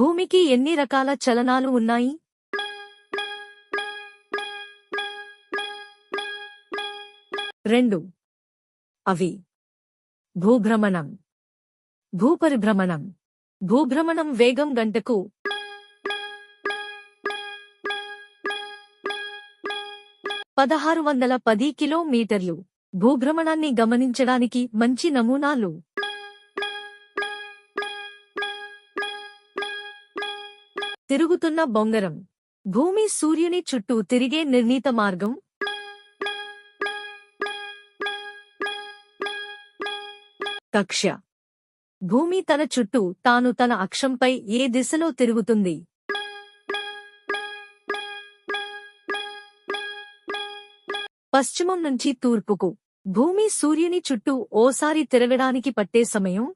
భూమికి ఎన్ని రకాల చలనాలు ఉన్నాయి? రెండు. అవి. భూభ్రమణం. భూపరిభ్రమణం. భూభ్రమణం వేగం గంటకు. పదహారు వందల పది కిలోమీటర్లు. భూభ్రమణాన్ని గమనించడానికి మంచి నమూనాలు. తిరుగుతున్న బొంగరం. భూమి సూర్యుని చుట్టూ తిరిగే నిర్ణీత మార్గం. కక్ష్య భూమి తన చుట్టూ తాను తన అక్షంపై ఏ దిశలో తిరుగుతుంది? పశ్చిమం నుంచి తూర్పుకు. భూమి సూర్యుని చుట్టూ ఓసారి తిరగడానికి పట్టే సమయం?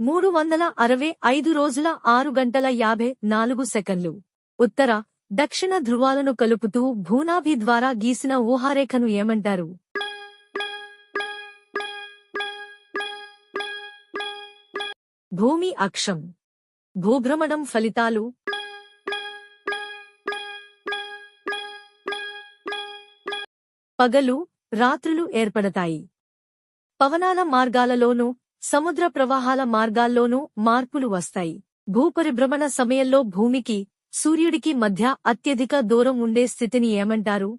మూడు వందల అరవై ఐదు రోజుల ఆరు గంటల యాభై నాలుగు సెకన్లు ఉత్తర దక్షిణ ధృవాలను కలుపుతూ భూనాభి ద్వారా గీసిన ఊహారేఖను ఏమంటారు? భూమి అక్షం. భూభ్రమణం ఫలితాలు? పగలు రాత్రులు ఏర్పడతాయి. పవనాల మార్గాలలోనూ సముద్ర ప్రవాహాల మార్గాల్లోనూ మార్పులు వస్తాయి. భూపరిభ్రమణ సమయంలో భూమికి సూర్యుడికి మధ్య అత్యధిక దూరం ఉండే స్థితిని ఏమంటారు?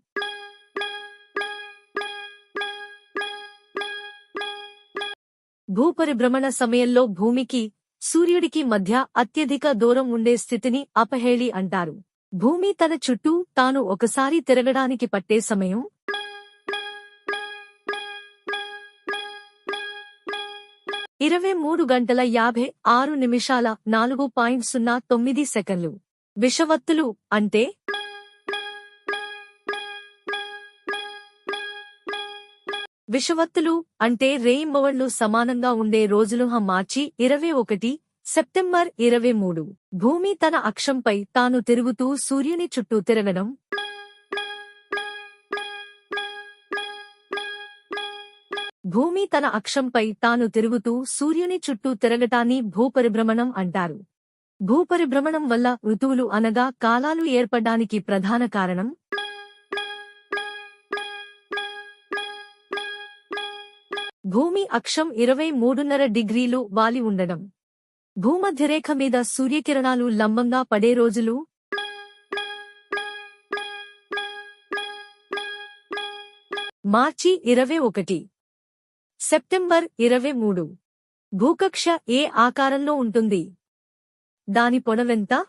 భూపరిభ్రమణ సమయంలో భూమికి సూర్యుడికి మధ్య అత్యధిక దూరం ఉండే స్థితిని అపహేళి అంటారు. భూమి తన చుట్టూ తాను ఒకసారి తిరగడానికి పట్టే సమయం ఇరవై మూడు గంటల యాభై ఆరు నిమిషాల నాలుగు పాయింట్ సున్నా తొమ్మిది సెకన్లు విషవత్తులు అంటే? విషవత్తులు అంటే రెయిన్బోవర్లు సమానంగా ఉండే రోజులు మార్చి ఇరవై ఒకటి సెప్టెంబర్ ఇరవై మూడు. భూమి తన అక్షంపై తాను తిరుగుతూ సూర్యుని చుట్టూ తిరగడం భూమి తన అక్షంపై తాను తిరుగుతూ సూర్యుని చుట్టూ తిరగటాన్ని భూపరిభ్రమణం అంటారు. భూపరిభ్రమణం వల్ల ఋతువులు అనగా కాలాలు ఏర్పడ్డానికి ప్రధాన కారణం? భూమి అక్షం ఇరవై మూడున్నర డిగ్రీలు వాలి ఉండడం. భూమధ్యరేఖ మీద సూర్యకిరణాలు లంబంగా పడే రోజులు? మార్చి ఇరవై ఒకటి. సెప్టెంబర్ ఇరవై మూడు. భూకక్ష ఏ ఆకారంలో ఉంటుంది? దాని పొడవెంత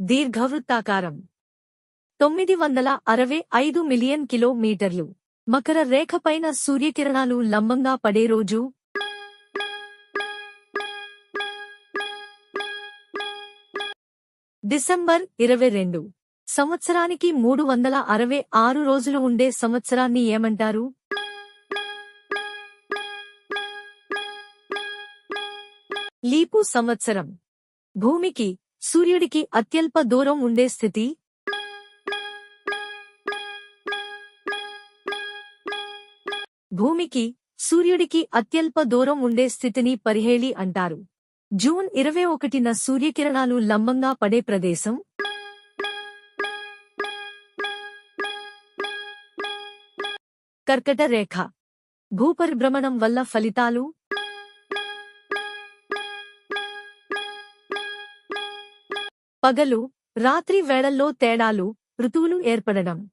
దీర్ఘవృత్తాకారం. తొమ్మిది వందల అరవై ఐదు మిలియన్ కిలోమీటర్లు. మకర రేఖపైన సూర్యకిరణాలు లంబంగా పడే రోజు. డిసెంబర్ ఇరవై రెండు. సంవత్సరానికి మూడు వందల అరవై ఆరు రోజులు ఉండే సంవత్సరాన్ని ఏమంటారు? లీపు సంవత్సరం. భూమికి సూర్యుడికి అత్యల్ప దూరం ఉండే స్థితి? భూమికి సూర్యుడికి అత్యల్ప దూరం ఉండే స్థితిని పరిహేళి అంటారు. జూన్ ఇరవై ఒకటిన సూర్యకిరణాలు లంబంగా పడే ప్రదేశం? కర్కట రేఖ. భూపరిభ్రమణం వల్ల ఫలితాలు? పగలు రాత్రి వేళల్లో తేడాలు ఋతువులు ఏర్పడడం.